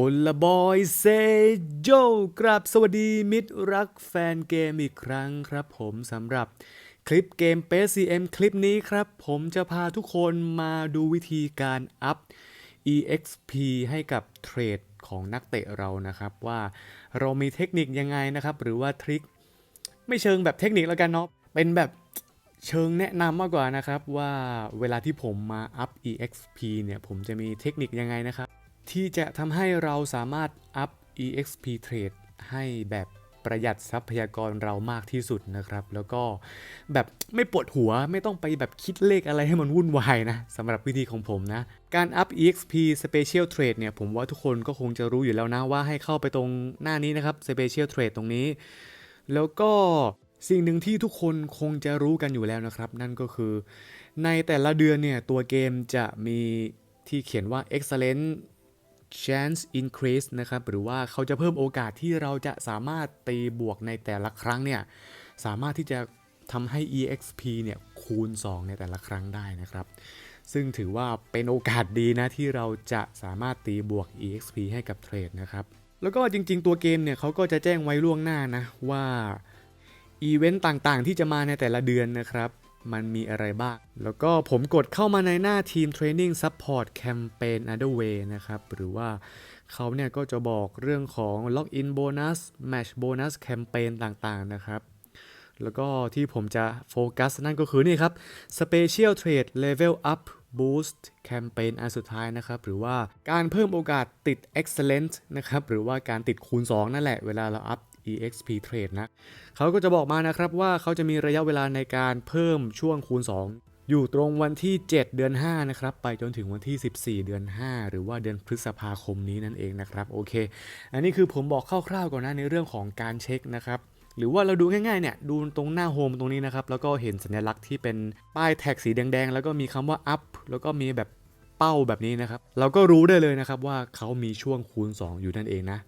คนละบอยเซโยกราบสวัสดีมิตรรักแฟนเกมอีกครั้งครับผมสำหรับคลิปเกม p e c m คลิปนี้ครับ ผมจะพาทุกคนมาดูวิธีการอัพ EXP ให้กับเทรดของนักเตะเรานะครับ ว่าเรามีเทคนิคยังไงนะครับ หรือว่าทริคไม่เชิงแบบเทคนิคแล้วกันเนาะเป็นแบบเชิงแนะนำมากกว่านะครับว่าเวลาที่ผมมาอัพ EXP เนี่ยผมจะมีเทคนิคยังไงนะครับ ที่จะทำให้เราสามารถอัพ EXP Trade ให้แบบประหยัดทรัพยากรเรามากที่สุดนะครับ แล้วก็แบบไม่ปวดหัวไม่ต้องไปแบบคิดเลขอะไรให้มันวุ่นวายนะสำหรับวิธีของผมนะ การอัพ EXP Special Trade เนี่ย ผมว่าทุกคนก็คงจะรู้อยู่แล้วนะ ว่าให้เข้าไปตรงหน้านี้นะครับ Special Trade ตรงนี้ แล้วก็สิ่งหนึ่งที่ทุกคนคงจะรู้กันอยู่แล้วนะครับ นั่นก็คือ ในแต่ละเดือนเนี่ย ตัวเกมจะมีที่เขียนว่า excellent chance increase นะครับ หรือว่าเขาจะเพิ่มโอกาสที่เราจะสามารถตีบวกในแต่ละครั้งเนี่ย สามารถที่จะทำให้ exp เนี่ยคูณ 2 ในแต่ละครั้งได้นะครับ ซึ่งถือว่าเป็นโอกาสดีนะ ที่เราจะสามารถตีบวก exp ให้กับเทรดนะครับ แล้วก็จริง ๆ ตัวเกมเนี่ยเขาก็จะแจ้งไว้ล่วงหน้านะว่าอีเวนต์ต่างๆ ที่จะมาในแต่ละเดือนนะครับ มันมีอะไรบ้าง แล้วก็ผมกดเข้ามาในหน้าทีม Training Support Campaign Other Way นะครับ หรือว่าเขาเนี่ยก็จะบอกเรื่องของ Login Bonus Match Bonus Campaign ต่างๆนะครับ แล้วก็ที่ผมจะโฟกัสนั่นก็คือนี่ครับ Special Trade Level Up Boost Campaign อันสุดท้ายนะครับ หรือว่าการเพิ่มโอกาสติด Excellent นะครับ หรือว่าการติดคูณ 2 นั่นแหละ เวลาเราอัพ EXP Trade นะเขาก็จะบอกมานะครับว่าเขาจะมีระยะเวลาในการเพิ่มช่วงคูณ 2อยู่ตรงวันที่ 7 เดือน 5 นะครับ ไปจนถึงวันที่ 14 เดือน 5 หรือว่าเดือนพฤษภาคมนี้นั่นเองนะครับ โอเค อันนี้คือผมบอกคร่าวๆก่อนนะในเรื่องของการเช็คนะครับ หรือว่าเราดูง่ายๆเนี่ย ดูตรงหน้าโฮมตรงนี้นะครับ แล้วก็เห็นสัญลักษณ์ที่เป็นป้ายแท็กสีแดง ๆ แล้วก็มีคำว่า up แล้วก็มีแบบเป้าแบบนี้นะครับ เราก็รู้ได้เลยนะครับว่าเขามีช่วงคูณ 2 อยู่นั่นเองนะ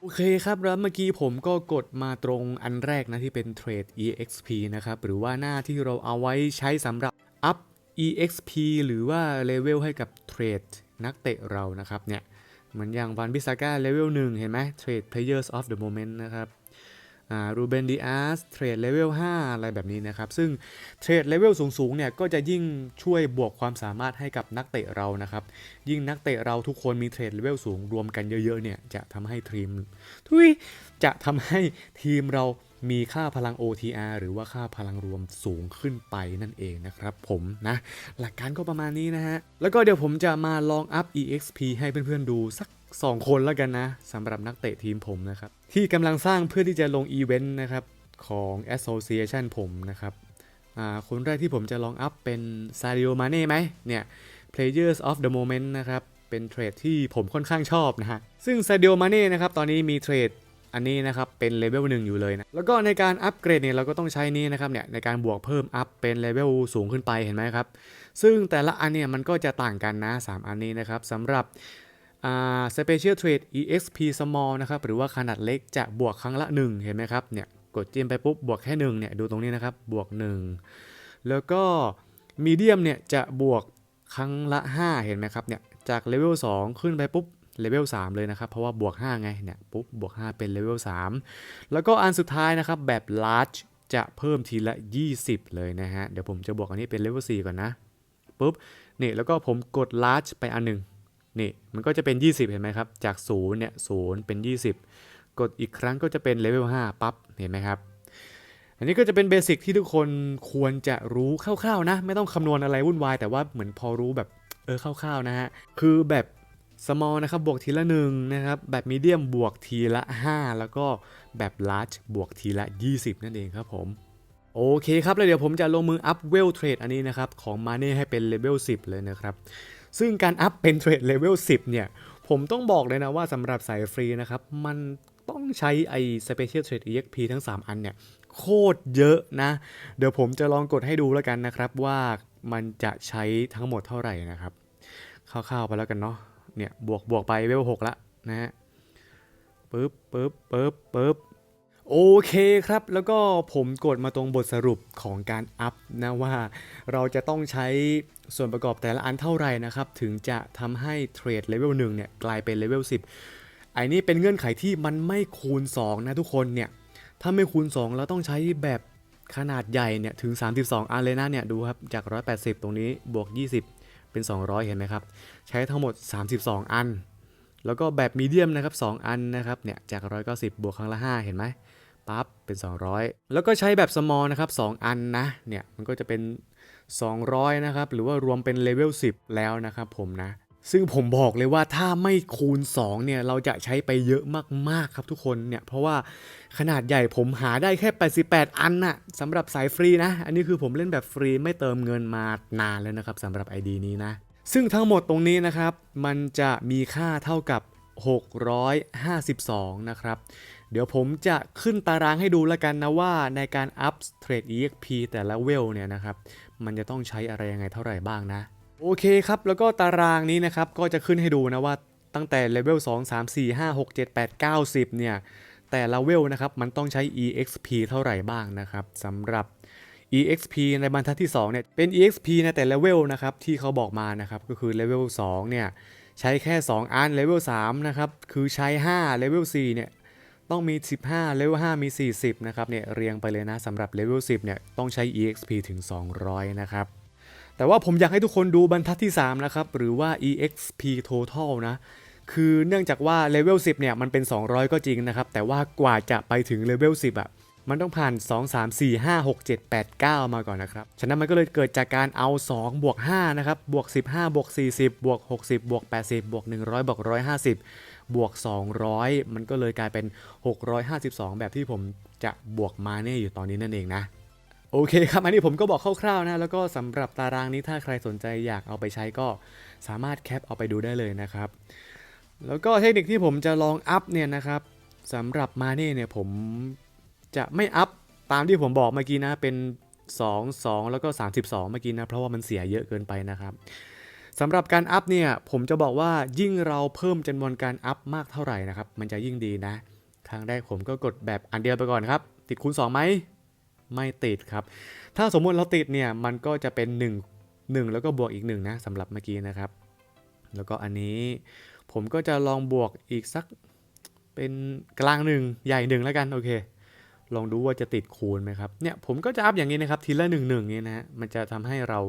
โอเคครับแล้วเมื่อกี้ผมก็กดมาตรงอันแรกนะที่เป็น Trade EXP นะครับ หรือว่าหน้าที่เราเอาไว้ใช้สำหรับ up EXP หรือว่าเลเวลให้กับเทรดนักเตะเรานะครับเนี่ยเหมือนอย่างวันบิซาก้าเลเวล1เห็นไหม Trade Players of the Moment นะครับ รูเบนดิอาสเทรดเลเวล5อะไรแบบนี้นะครับ ซึ่งเทรดเลเวลสูงๆเนี่ยก็จะยิ่งช่วยบวกความสามารถให้กับนักเตะเรานะครับ ยิ่งนักเตะเราทุกคนมีเทรดเลเวลสูงรวมกันเยอะๆเนี่ยจะทำให้ทีมทุยจะทำให้ทีมเรามีค่าพลัง OTR หรือว่าค่าพลังรวมสูงขึ้นไปนั่นเองนะครับผมนะ หลักการก็ประมาณนี้นะฮะ แล้วก็เดี๋ยวผมจะมาลองอัพ EXP ให้เพื่อนๆดูสัก 2 คนแล้วกันนะสำหรับนักเตะทีมผมนะครับ ที่กำลังสร้างเพื่อที่จะลงอีเวนต์นะครับของ Association ผมนะครับคนแรกที่ผมจะลองอัพเป็น Sadio Mane ไหมเนี่ย Players of the Moment นะครับ เป็นเทรดที่ผมค่อนข้างชอบนะฮะ ซึ่ง Sadio Mane นะครับ ตอนนี้มีเทรดอันนี้นะครับเป็นเลเวลหนึ่งอยู่เลยนะ แล้วก็ในการอัปเกรดเนี่ยเราก็ต้องใช้นี้นะครับเนี่ยในการบวกเพิ่มอัพเป็นเลเวลสูงขึ้นไปเห็นไหมครับ ซึ่งแต่ละอันเนี่ยมันก็จะต่างกันนะ 3 อันนี้นะครับสำหรับ Special Trade EXP Small นะครับหรือว่าขนาดเล็กจะบวกครั้งละ 1 เห็นไหมครับเนี่ยกดจิ้มไปปุ๊บบวกแค่1เนี่ยดูตรงนี้นะครับบวก 1 แล้วก็มีเดียมเนี่ยจะบวกครั้งละ 5 เห็นไหมครับเนี่ยจากเลเวล2ขึ้นไปปุ๊บเลเวล3เลยนะครับเพราะว่าบวก 5 ไงเนี่ยปุ๊บบวก 5 เป็นเลเวล3แล้วก็อันสุดท้ายนะครับแบบ large จะเพิ่มทีละ 20 เลยนะฮะเดี๋ยวผมจะบวกอันนี้เป็นเลเวล4ก่อนนะปุ๊บนี่แล้วก็ผมกด large ไปอันหนึ่ง นี่มันก็จะเป็น 20 เห็นไหมครับ จาก0เนี่ย0เป็น 20 กดอีกครั้งก็จะเป็นเลเวล5ปั๊บเห็นไหมครับ อันนี้ก็จะเป็นเบสิกที่ทุกคนควรจะรู้คร่าวๆนะ ไม่ต้องคำนวณอะไรวุ่นวาย แต่ว่าเหมือนพอรู้แบบเออคร่าวๆนะฮะ คือแบบ small นะครับบวกทีละ1นะครับแบบ medium บวกทีละ 5 แล้วก็แบบ large บวกทีละ 20 นั่นเองครับผมโอเคครับ แล้วเดี๋ยวผมจะลงมืออัพเวลเทรดอันนี้นะครับ ของมาเน่ให้เป็นเลเวล10 เลยนะครับ ซึ่งการอัพเป็นเทรดเลเวล10 เนี่ย ผมต้องบอกเลยนะว่าสำหรับสายฟรีนะครับ มันต้องใช้ไอ้ Special Trade EXP ทั้ง 3 อันเนี่ย โคตรเยอะนะ เดี๋ยวผมจะลองกดให้ดูแล้วกันนะครับว่ามันจะใช้ทั้งหมดเท่าไหร่นะครับคร่าวๆไปแล้วกันเนาะเนี่ยบวกบวกไปเวล6ละนะฮะปึ๊บปึ๊บปึ๊บปึ๊บ โอเคครับ แล้วก็ผมกดมาตรงบทสรุปของการอัพนะว่าเราจะต้องใช้ส่วนประกอบแต่ละอันเท่าไหร่นะครับ ถึงจะทำให้เทรดเลเวล1เนี่ยกลายเป็นเลเวล10ไอ้นี่เป็นเงื่อนไขที่มันไม่คูณ 2 นะทุกคนเนี่ย ถ้าไม่คูณ 2 เราต้องใช้แบบขนาดใหญ่เนี่ย ถึง 32อันเลยนะเนี่ย ดูครับ จาก 180 ตรงนี้บวก 20 เป็น 200 เห็นไหมครับ ใช้ทั้งหมด 32 อัน แล้วก็แบบมีเดียมนะครับ 2 อันนะครับเนี่ยจาก 190 บวกครั้งละ 5 เห็นไหม ปั๊บเป็น 200 แล้วก็ใช้แบบ small นะครับ 2 อันนะเนี่ยมันก็จะเป็น 200 นะครับ หรือว่ารวมเป็นเลเวล10 แล้วนะครับผมนะ ซึ่งผมบอกเลยว่าถ้าไม่คูณ 2 เนี่ย เราจะใช้ไปเยอะมาก ๆ ครับทุกคนเนี่ย เพราะว่าขนาดใหญ่ผมหาได้แค่ 88 อันน่ะสำหรับสายฟรีนะ อันนี้คือผมเล่นแบบฟรีไม่เติมเงินมานานแล้วนะครับสำหรับ ID นี้นะ ซึ่งทั้งหมดตรงนี้นะครับ มันจะมีค่าเท่ากับ 652 นะครับ เดี๋ยวผมจะขึ้นตารางให้ดูแล้วกันนะว่าในการอัพเทรด EXP แต่ละเวลเนี่ยนะครับมันจะต้องใช้อะไรยังไงเท่าไหร่บ้างนะ โอเคครับ แล้วก็ตารางนี้นะครับก็จะขึ้นให้ดูนะว่าตั้งแต่เลเวล 2 3 4 5 6 7 8 9 10 เนี่ย แต่ละเวลนะครับมันต้องใช้ EXP เท่าไหร่บ้างนะครับสำหรับ EXP ในบรรทัดที่2เนี่ยเป็น EXP ในแต่ละเวลนะครับที่เขาบอกมานะครับก็คือเลเวล2เนี่ยใช้แค่ 2 อันเลเวล3นะครับคือใช้5เลเวล4เนี่ย ต้องมี 15 เลเวล 5 มี 40 นะครับ เนี่ย เรียงไปเลยนะสำหรับเลเวล 10 เนี่ย ต้องใช้ EXP ถึง 200 นะครับ แต่ว่าผมอยากให้ทุกคนดูบรรทัดที่ 3 นะครับ หรือว่า EXP total นะ คือเนื่องจากว่าเลเวล 10 เนี่ย มันเป็น 200 ก็จริงนะครับ แต่ว่ากว่าจะไปถึงเลเวล 10 อะ มันต้องผ่าน 2 3 4 5 6 7 8 9 มาก่อนนะครับ ฉะนั้นมันก็เลยเกิดจากการเอา 2 บวก 5 นะครับ บวก 15 บวก 40 บวก 60 บวก 80 บวก 100 บวก 150 บวก 200 มันก็เลยกลายเป็น 652 แบบที่ผมจะบวกมาเน่อยู่ตอนนี้นั่นเองนะโอเคครับ อันนี้ผมก็บอกคร่าวๆนะ แล้วก็สำหรับตารางนี้ถ้าใครสนใจอยากเอาไปใช้ก็สามารถแคปเอาไปดูได้เลยนะครับ แล้วก็เทคนิคที่ผมจะลองอัพเนี่ยนะครับสำหรับมาเน่เนี่ยผมจะไม่อัพตามที่ผมบอกเมื่อกี้นะเป็น 2 2 แล้วก็ 32 เมื่อกี้นะ เพราะว่ามันเสียเยอะเกินไปนะครับ สำหรับการอัพเนี่ยผมจะบอกว่ายิ่งเราเพิ่มจำนวนการอัพมากเท่าไหร่นะครับมันจะยิ่งดีนะ ครั้งแรกผมก็กดแบบอันเดียวไปก่อนครับ ติดคูณ2ไหมไม่ติดครับ ถ้าสมมติเราติดเนี่ยมันก็จะเป็น 1 1 แล้วก็บวกอีก 1 นะสำหรับเมื่อกี้นะครับ แล้วก็อันนี้ผมก็จะลองบวกอีกสักเป็นกลางหนึ่งใหญ่หนึ่งแล้วกันโอเค ลองดูว่าจะติดคูณไหมครับเนี่ยผมก็จะอัพอย่างนี้นะครับทีละหนึ่งหนึ่งนี้นะฮะมันจะทำให้เรา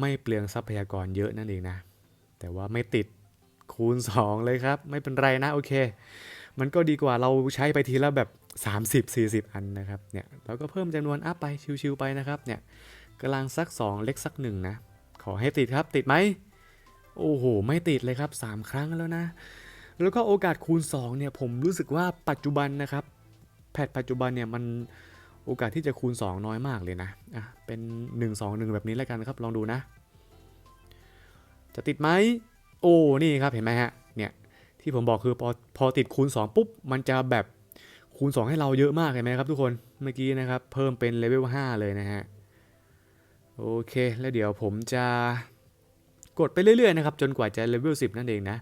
ไม่เปลืองทรัพยากรเยอะนั่นเองนะ แต่ว่าไม่ติดคูณ 2 เลยครับ ไม่เป็นไรนะโอเค มันก็ดีกว่าเราใช้ไปทีละแบบ 30-40 อันนะครับเนี่ยเราก็เพิ่มจำนวนอัพไปชิวๆไปนะครับเนี่ยกำลังสัก 2 เล็กสักหนึ่งนะ ขอให้ติดครับติดไหมโอ้โห ไม่ติดเลยครับ 3 ครั้งแล้วนะ แล้วก็โอกาสคูณ 2 เนี่ยผมรู้สึกว่าปัจจุบันนะครับ แพทปัจจุบันเนี่ยมัน โอกาสที่จะคูณ 2 น้อยมากเลยนะอะเป็น 1 2 1 แบบนี้แล้วกันครับ ลองดูนะ จะติดไหมโอ้นี่ครับเห็นไหมฮะเนี่ยที่ผมบอกคือพอพอติดคูณ 2 ปุ๊บ มันจะแบบคูณ 2 ให้เราเยอะมากเห็นไหมครับทุกคนเมื่อกี้นะครับ เพิ่มเป็นเลเวล5เลยนะฮะโอเค แล้วเดี๋ยวผมจะกดไปเรื่อยๆนะครับ จนกว่าจะเลเวล10 นั่นเองนะ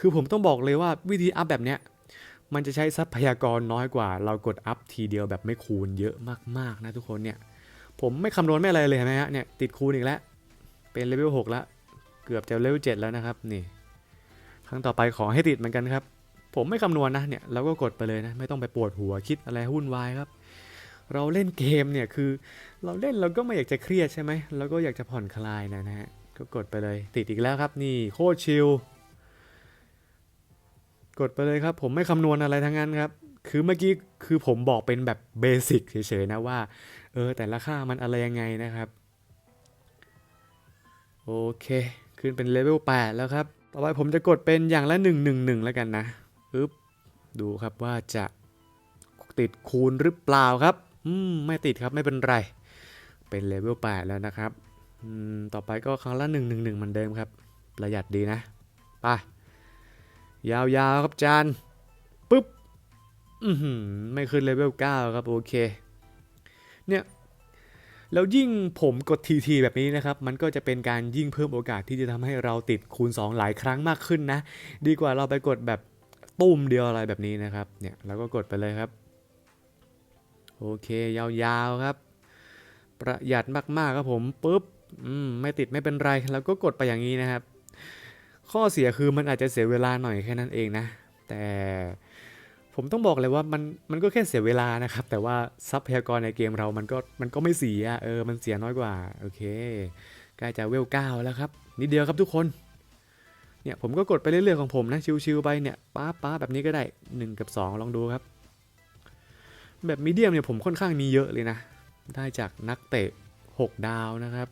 คือผมต้องบอกเลยว่าวิธีอัพแบบเนี้ย มันจะใช้ทรัพยากรน้อยกว่า เรากดอัพทีเดียวแบบไม่คูณเยอะมากๆนะทุกคนเนี่ย ผมไม่คำนวณไม่อะไรเลยเห็นไหมฮะเนี่ยติดคูณอีกแล้ว เป็นเลเวล6แล้ว เกือบจะเลเวล7แล้วนะครับนี่ ครั้งต่อไปขอให้ติดเหมือนกันครับ ผมไม่คำนวณนะเนี่ยเราก็กดไปเลยนะ ไม่ต้องไปปวดหัวคิดอะไรวุ่นวายครับ เราเล่นเกมเนี่ยคือ เราเล่นเราก็ไม่อยากจะเครียดใช่ไหมเราก็อยากจะผ่อนคลายนะนะฮะก็กดไปเลยติดอีกแล้วครับนี่โคตรชิล กดไปเลยครับ ผมไม่คำนวณอะไรทั้งนั้นครับ คือเมื่อกี้คือผมบอกเป็นแบบเบสิกเฉยๆนะว่า เออ แต่ละค่ามันอะไรยังไงนะครับ โอเค ขึ้นเป็นเลเวล8แล้วครับ ต่อไปผมจะกดเป็นอย่างละ 1 1 1 แล้วกันนะปึ๊บดูครับว่าจะติดคูณหรือเปล่าครับ อืม ไม่ติดครับไม่เป็นไร เป็นเลเวล8แล้วนะครับ อืม ต่อไปก็ครั้งละ 1 1 1 เหมือนเดิมครับ ประหยัดดีนะ ไป ยาวๆครับจานปึ๊บอือหือไม่ขึ้นเลเวล9ครับ โอเค เนี่ย แล้วยิ่งผมกดทีทีแบบนี้นะครับ มันก็จะเป็นการยิ่งเพิ่มโอกาสที่จะทำให้เราติดคูณ 2 หลายครั้งมากขึ้นนะ ดีกว่าเราไปกดแบบตุ้มเดียวอะไรแบบนี้นะครับ เนี่ยเราก็กดไปเลยครับ โอเค ยาวๆครับ ประหยัดมากๆครับผมปุ๊บอืมไม่ติดไม่เป็นไร แล้วก็กดไปอย่างนี้นะครับ ข้อเสียคือมันอาจจะเสียเวลาหน่อยแค่นั้นเองนะ แต่ผมต้องบอกเลยว่ามันมันก็แค่เสียเวลานะครับ แต่ว่าทรัพยากรในเกมเรามันก็มันก็ไม่เสียเออมันเสียน้อยกว่าโอเคใกล้จะเวลเก้าแล้วครับนิดเดียวครับทุกคนเนี่ยผมก็กดไปเรื่อยๆของผมนะชิวๆไปเนี่ยป้าป้าแบบนี้ก็ได้ 1 กับ 2 ลองดูครับ แบบมีเดียมเนี่ยผมค่อนข้างมีเยอะเลยนะ ได้จากนักเตะ 6 ดาวนะครับ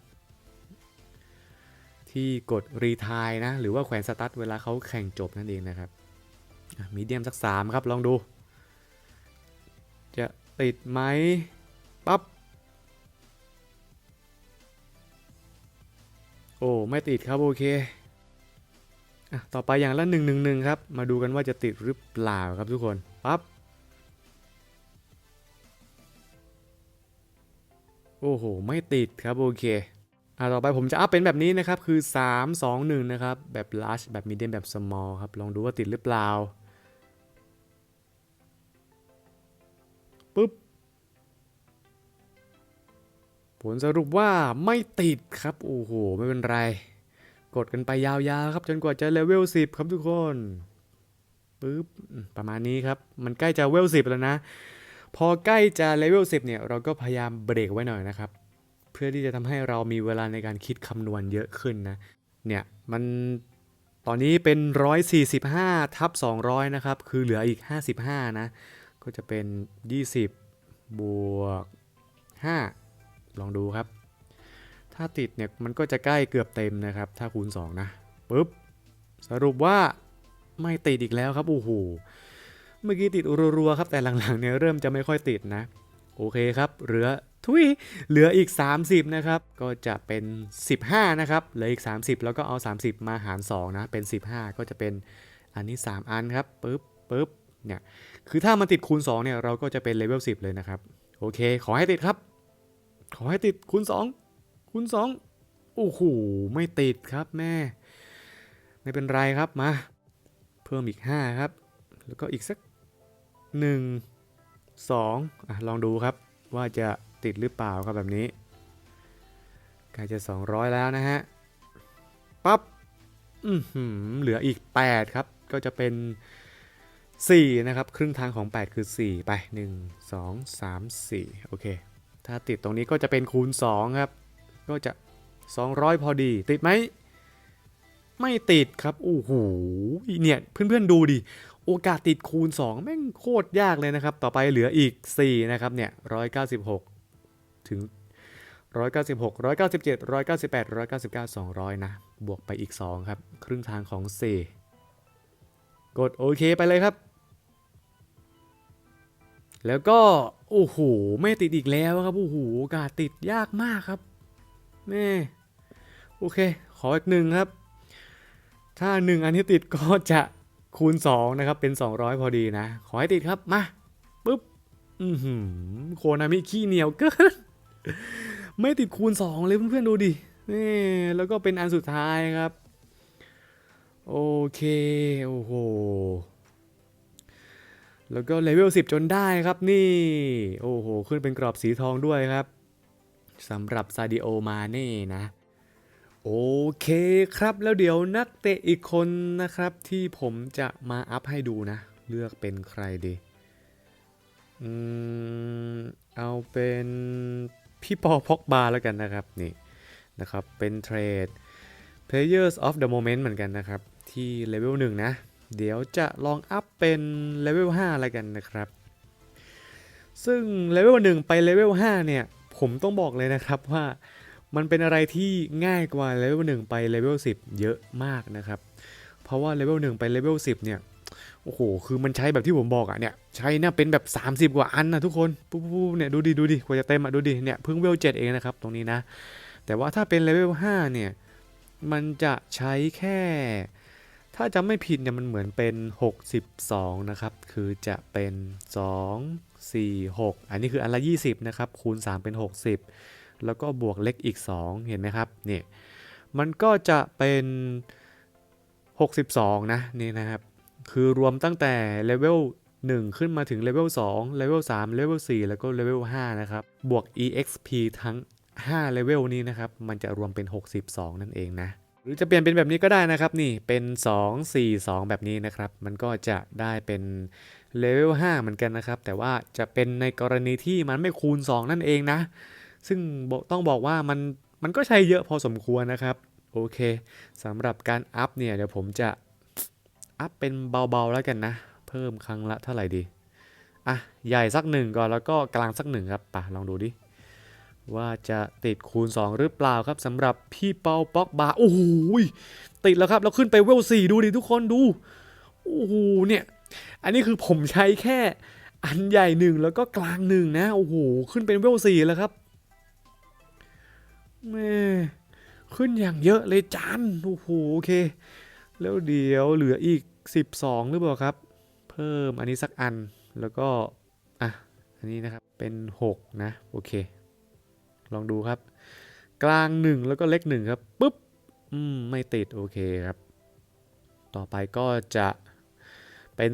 ที่กดรีทายนะ หรือว่าแขวนสตั๊ดเวลาเขาแข่งจบนั่นเองนะครับมีเดียมสัก 3 ครับ ลองดู จะติดไหมปั๊บโอ้ ไม่ติดครับ โอเคอะต่อไปอย่างละ1นึครับ มาดูกันว่าจะติดหรือเปล่าครับทุกคนปั๊บโอ้โห ไม่ติดครับ โอเค อะต่อไปผมจะอัพเป็นแบบนี้นะครับ คือ 3 2 1 นะครับ แบบ large แบบ medium แบบ small ครับ ลองดูว่าติดหรือเปล่าปุ๊บ ผลสรุปว่าไม่ติดครับ โอ้โห ไม่เป็นไร กดกันไปยาวๆครับ จนกว่าจะเลเวล 10 ครับทุกคนปุ๊บ ประมาณนี้ครับ มันใกล้จะเลเวล 10 แล้วนะ พอใกล้จะเลเวล 10 เนี่ย เราก็พยายามเบรกไว้หน่อยนะครับ เพื่อที่จะทำให้เรามีเวลาในการคิดคำนวณเยอะขึ้นนะ เนี่ยมันตอนนี้เป็น 145ทับ200 นะครับ คือเหลืออีก 55 นะ ก็จะเป็น 20 บวก 5 ลองดูครับ ถ้าติดเนี่ยมันก็จะใกล้เกือบเต็มนะครับ ถ้าคูณ 2 นะปุ๊บ สรุปว่าไม่ติดอีกแล้วครับ โอ้โห เมื่อกี้ติดรัวๆครับ แต่หลังๆเนี่ยเริ่มจะไม่ค่อยติดนะ โอเคครับ เหลือทุยเหลืออีก 30 นะครับ ก็จะเป็น 15 นะครับ เหลืออีก 30 แล้วก็เอา 30 มาหาร 2 นะ เป็น 15 ก็จะเป็นอันนี้ 3 อันครับปึ๊บปึ๊บเนี่ย คือถ้ามันติดคูณ 2 เนี่ย เราก็จะเป็นเลเวล 10 เลยนะครับ โอเค ขอให้ติดครับ ขอให้ติดคูณ 2 คูณ 2 โอ้โห ไม่ติดครับแม่ ไม่เป็นไรครับ มา เพิ่มอีก 5 ครับ แล้วก็อีกสัก 1 2อะลองดูครับว่าจะติดหรือเปล่าครับแบบนี้ใกล้จะ 200 แล้วนะฮะปั๊บอือหือเหลืออีก 8 ครับ ก็จะเป็น 4 นะครับ ครึ่งทางของ 8 คือ 4 ไป 1 2 3 4 โอเค ถ้าติดตรงนี้ก็จะเป็นคูณ 2 ครับ ก็จะ 200 พอดี ติดไหม ไม่ติดครับ โอ้โห เนี่ย เพื่อนๆดูดิ โอกาสติดคูณ 2 แม่งโคตรยากเลยนะครับ ต่อไปเหลืออีก 4 นะครับเนี่ย196 ถึง 196 197 198 199 200 นะ บวกไปอีก 2 ครับ ครึ่งทางของ 4 กดโอเคไปเลยครับ แล้วก็ โอ้โห ไม่ติดอีกแล้วครับโอ้โหโอกาสติดยากมากครับแม่โอเค ขออีกหนึ่งครับ ถ้า1อันที่ติดก็จะ คูณ 2 นะครับ เป็น 200 พอดีนะ ขอให้ติดครับ มาปุ๊บ อือหือโคนามิขี้เหนียวเกิน ไม่ติดคูณ 2 เลยเพื่อนๆ ดูดินี่แล้วก็เป็นอันสุดท้ายครับ โอเค โอ้โห แล้วก็เลเวล 10 จนได้ครับนี่ โอ้โห ขึ้นเป็นกรอบสีทองด้วยครับสำหรับซาดิโอมาเน่นะ โอเคครับแล้วเดี๋ยวนักเตะอีกคนนะครับ ที่ผมจะมาอัพให้ดูนะ เลือกเป็นใครดีอืมเอาเป็นพี่ปอพกบาแล้วกันนะครับนี่นะครับเป็นเทรด Players of the Moment เหมือนกันนะครับ ที่เลเวล1นะ เดี๋ยวจะลองอัพเป็นเลเวล5แล้วกันนะครับ ซึ่งเลเวล1ไปเลเวล5เนี่ย ผมต้องบอกเลยนะครับว่า มันเป็นอะไรที่ง่ายกว่าเลเวล1ไปเลเวล10เยอะมากนะครับ เพราะว่าเลเวล1ไปเลเวล10เนี่ยโอ้โห คือมันใช้แบบที่ผมบอกอะเนี่ย ใช้เนี่ยเป็นแบบ 30 กว่าอันนะทุกคน ปุ๊บๆเนี่ย ดูดิ ดูดิ กว่าจะเต็มอะดูดิ เนี่ย เพิ่งเวล7เองนะครับ ตรงนี้นะ แต่ว่าถ้าเป็นเลเวล5เนี่ย มันจะใช้แค่ ถ้าจำไม่ผิดเนี่ย มันเหมือนเป็น 62 นะครับ คือจะเป็น 2 4 6 อันนี้คืออันละ 20 นะครับ คูณ 3 เป็น 60 แล้วก็บวกเล็กอีก 2 เห็นไหมครับนี่มันก็จะเป็น 62 นะนี่นะครับ คือรวมตั้งแต่เลเวล1 ขึ้นมาถึงเลเวล2เลเวล3เลเวล4แล้วก็เลเวล5นะครับ บวก EXP ทั้ง5เลเวลนี้นะครับ มันจะรวมเป็น 62 นั่นเองนะ หรือจะเปลี่ยนเป็นแบบนี้ก็ได้นะครับ นี่เป็น 2 4 2 แบบนี้นะครับ มันก็จะได้เป็นเลเวล5เหมือนกันนะครับ แต่ว่าจะเป็นในกรณีที่มันไม่คูณ 2 นั่นเองนะ ซึ่งต้องบอกว่ามันมันก็ใช้เยอะพอสมควรนะครับโอเคสำหรับการอัพเนี่ยเดี๋ยวผมจะอัพเป็นเบาๆแล้วกันนะ เพิ่มครั้งละเท่าไหร่ดีอะใหญ่สักหนึ่งก่อนแล้วก็กลางสักหนึ่งครับป่ะลองดูดิว่าจะติดคูณ 2 หรือเปล่าครับสำหรับพี่เปาป๊อกบาโอ้โหติดแล้วครับแล้วขึ้นไปเวล4ดูดิทุกคนดูโอ้โหเนี่ย อันนี้คือผมใช้แค่อันใหญ่หนึ่งแล้วก็กลางหนึ่งนะโอ้โหขึ้นเป็นเวล4แล้วครับ แม่ขึ้นอย่างเยอะเลยจานโอ้โหโอเค แล้วเดี๋ยวเหลืออีก 12 หรือเปล่าครับ เพิ่มอันนี้สักอันแล้วก็ อะ อันนี้นะครับ เป็น 6 นะ โอเค ลองดูครับ กลาง 1 แล้วก็เล็ก 1 ครับปุ๊บอืม ไม่ติด โอเคครับ ต่อไปก็จะเป็น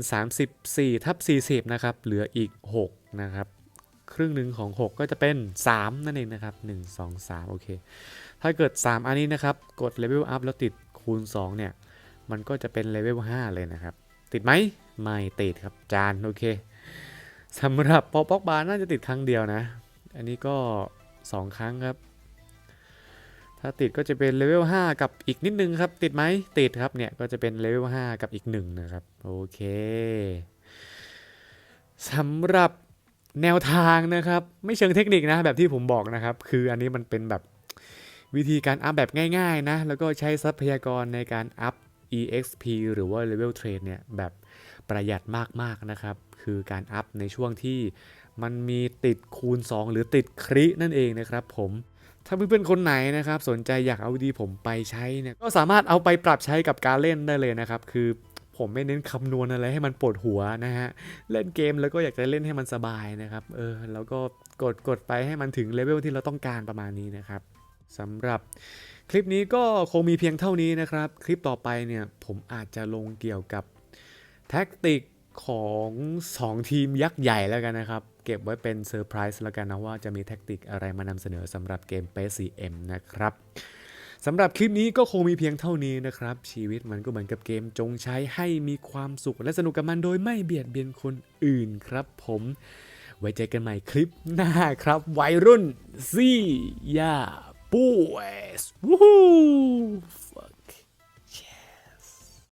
34ทับ40 นะครับ เหลืออีก 6 นะครับ ครึ่งหนึ่งของ 6 ก็จะเป็น 3 นั่นเองนะครับ 1 2 3 โอเค ถ้าเกิด 3 อันนี้นะครับ กด level up แล้วติดคูณ 2 เนี่ย มันก็จะเป็น level 5เลยนะครับ ติดไหมไม่ติดครับจานโอเคสำหรับปอปอกบาร์น่าจะติดครั้งเดียวนะ อันนี้ก็ 2 ครั้งครับ ถ้าติดก็จะเป็นเลเวล5กับอีกนิดนึงครับ ติดไหมติดครับเนี่ยก็จะเป็นเลเวล5กับอีกหนึ่งนะครับโอเคสำหรับ แนวทางนะครับ ไม่เชิงเทคนิคนะแบบที่ผมบอกนะครับ คืออันนี้มันเป็นแบบวิธีการอัพแบบง่ายๆนะ แล้วก็ใช้ทรัพยากรในการอัพ EXP หรือว่า Level Trade เนี่ยแบบประหยัดมากๆนะครับ คือการอัพในช่วงที่มันมีติดคูณ 2 หรือติดครินั่นเองนะครับผมถ้าเพื่อนๆคนไหนนะครับ สนใจอยากเอาดีผมไปใช้เนี่ยก็สามารถเอาไปปรับใช้กับการเล่นได้เลยนะครับ คือ ผมไม่เน้นคำนวณอะไรให้มันปวดหัวนะฮะ เล่นเกมแล้วก็อยากจะเล่นให้มันสบายนะครับ เออ แล้วก็กดกดไปให้มันถึงเลเวลที่เราต้องการประมาณนี้นะครับสำหรับคลิปนี้ก็คงมีเพียงเท่านี้นะครับ คลิปต่อไปเนี่ยผมอาจจะลงเกี่ยวกับแท็กติกของ 2 ทีมยักษ์ใหญ่แล้วกันนะครับ เก็บไว้เป็นเซอร์ไพรส์แล้วกันนะว่าจะมีแท็กติกอะไรมานำเสนอสำหรับเกม p 4 4M นะครับ สำหรับคลิปนี้ก็คงมีเพียงเท่านี้นะครับ ชีวิตมันก็เหมือนกับเกมจงใช้ให้มีความสุขและสนุกกับมันโดยไม่เบียดเบียนคนอื่นครับผม ไว้เจอกันใหม่คลิปหน้าครับ วัยรุ่นซี่ยาปูเอสวู้ฮู้